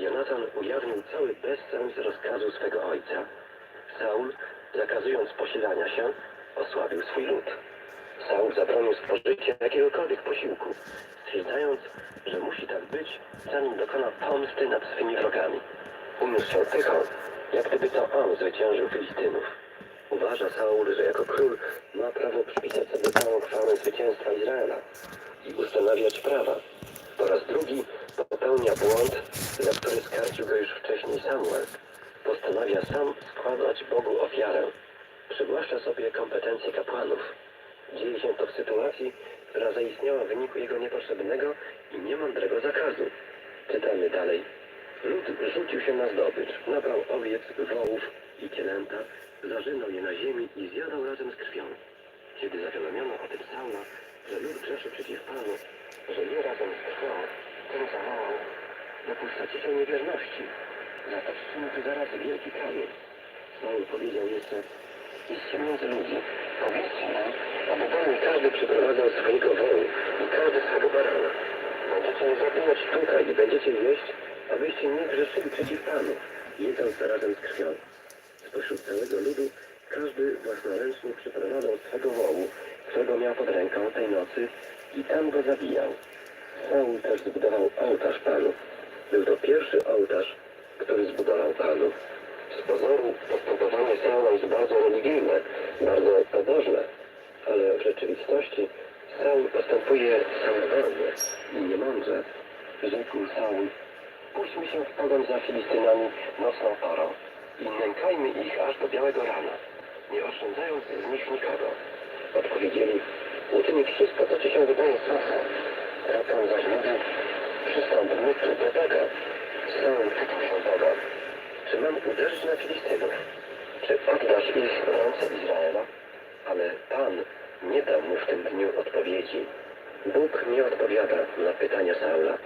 Jonatan ujawnił cały bezsens rozkazu swego ojca. Saul, zakazując posiadania się, osłabił swój lud. Saul zabronił spożycia jakiegokolwiek posiłku, stwierdzając, że musi tak być, zanim dokona pomsty nad swymi wrogami. Uniósł się pychą, jak gdyby to on zwyciężył Filistynów. Uważa Saul, że jako król ma prawo przypisać sobie całą chwałę zwycięstwa Izraela i ustanawiać prawa. Po raz drugi popełnia błąd, za który skarcił go już wcześniej Samuel. Postanawia sam składać Bogu ofiarę. Przywłaszcza sobie kompetencje kapłanów. Dzieje się to w sytuacji, która zaistniała w wyniku jego niepotrzebnego i niemądrego zakazu. Czytamy dalej. Lud rzucił się na zdobycz, nabrał owiec, wołów i cielęta, zażynał je na ziemi i zjadał razem z krwią. Kiedy zawiadomiono o tym Saula, że lud grzeszy przeciw Panu, że je razem z krwią, ten zawołał, dopuszczacie się niewierności. Za to przyjmijcie zaraz wielki kamień. Saul powiedział jeszcze, idźcie między ludzi, powiedzcie nam, aby do mnie każdy przyprowadzał swojego wołu i każdy swego barana. Będziecie je zabijać tutaj i będziecie jeść, abyście nie grzeszyli przeciw Panu, jedząc zarazem z krwią. Spośród całego ludu każdy własnoręcznie przyprowadzał swego wołu, którego miał pod ręką tej nocy i tam go zabijał. Saul też zbudował ołtarz Panu. Był to pierwszy ołtarz, który zbudował Panu. Z pozoru postępowanie Saula jest bardzo religijne, bardzo pobożne, ale w rzeczywistości Saul postępuje samowolnie i niemądrze. Rzekł Saul, puśćmy się w pogoń za Filistynami nocną porą i nękajmy ich aż do białego rana, nie oszczędzając z nich nikogo. Odpowiedzieli, uczynić wszystko, co ci się wydaje słowem. Raptem zaś mówił, przystąpmy tu do pytał się Boga, czy mam uderzyć na Filistynów? Czy oddasz ich w ręce Izraela? Ale Pan nie dał mu w tym dniu odpowiedzi. Bóg nie odpowiada na pytania Saula.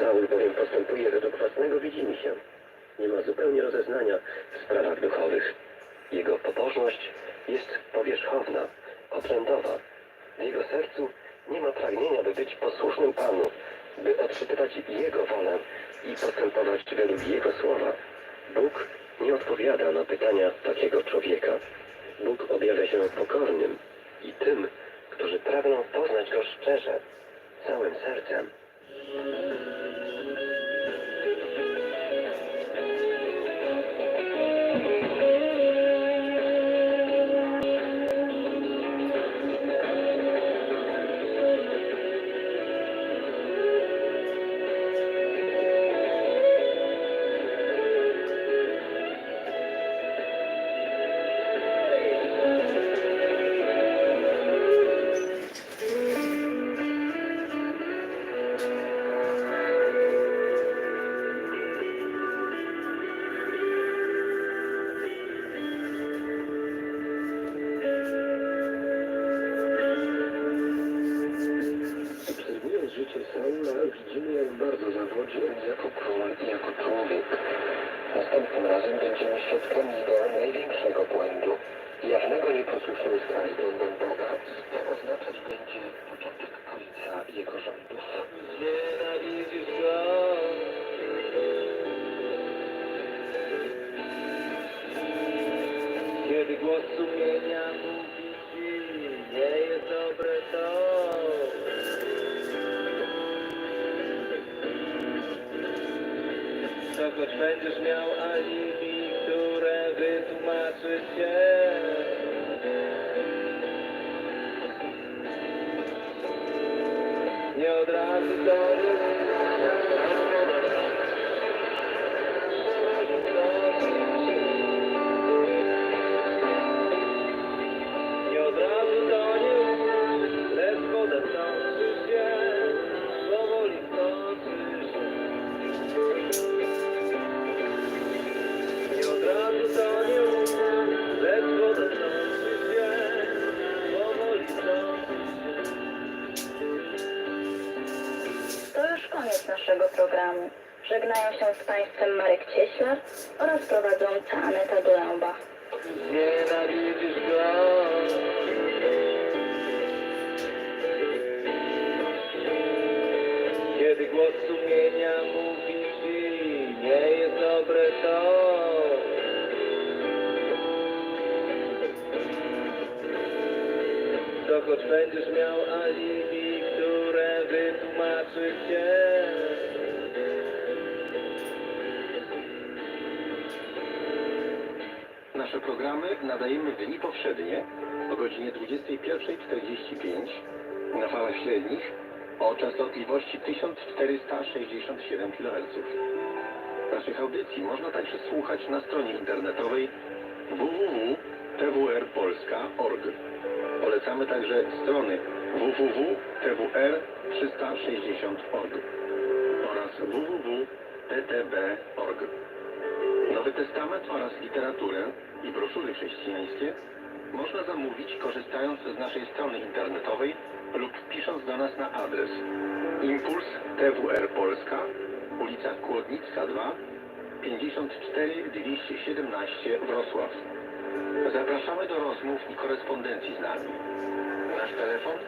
Saul bowiem postępuje według własnego widzimisię. Nie ma zupełnie rozeznania w sprawach duchowych. Jego pobożność jest powierzchowna, obrzędowa. W jego sercu nie ma pragnienia, by być posłusznym Panu, by odczytywać Jego wolę i postępować według Jego słowa. Bóg nie odpowiada na pytania takiego człowieka. Bóg objawia się pokornym i tym, którzy pragną poznać Go szczerze, całym sercem. On jako człowiek. Następnym razem będziemy świadkami jego największego błędu, jawnego nieposłuszeństwa względem Boga. To oznaczać będzie początek końca jego rządów. Kiedy głos sumienia mówi Choć będziesz miał alibi Które wytłumaczy cię Nie od razu to koniec naszego programu. Żegnają się z Państwem Marek Cieślar oraz prowadząca Aneta Golamba. Nienawidzisz go. Kiedy głos sumienia mówi ci, nie jest dobre to. Dokąd będziesz miał alibi? Wytłumaczy cię. Nasze programy nadajemy w dni powszednie o godzinie 21.45 na falach średnich o częstotliwości 1467 kHz. Naszych audycji można także słuchać na stronie internetowej www.twrpolska.org. Polecamy także strony www.twr360.org oraz www.ttb.org. Nowy Testament oraz literaturę i broszury chrześcijańskie można zamówić korzystając z naszej strony internetowej lub pisząc do nas na adres Impuls TWR Polska, ulica Kłodnicka 2, 54 217 Wrocław. Zapraszamy do rozmów i korespondencji z nami. Nasz telefon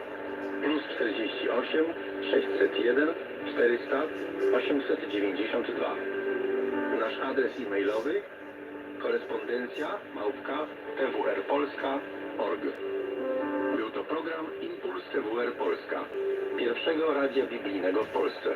plus 48 601 400 892. Nasz adres e-mailowy korespondencja małpka twrpolska.org. Był to program Impuls TWR Polska, pierwszego radia biblijnego w Polsce.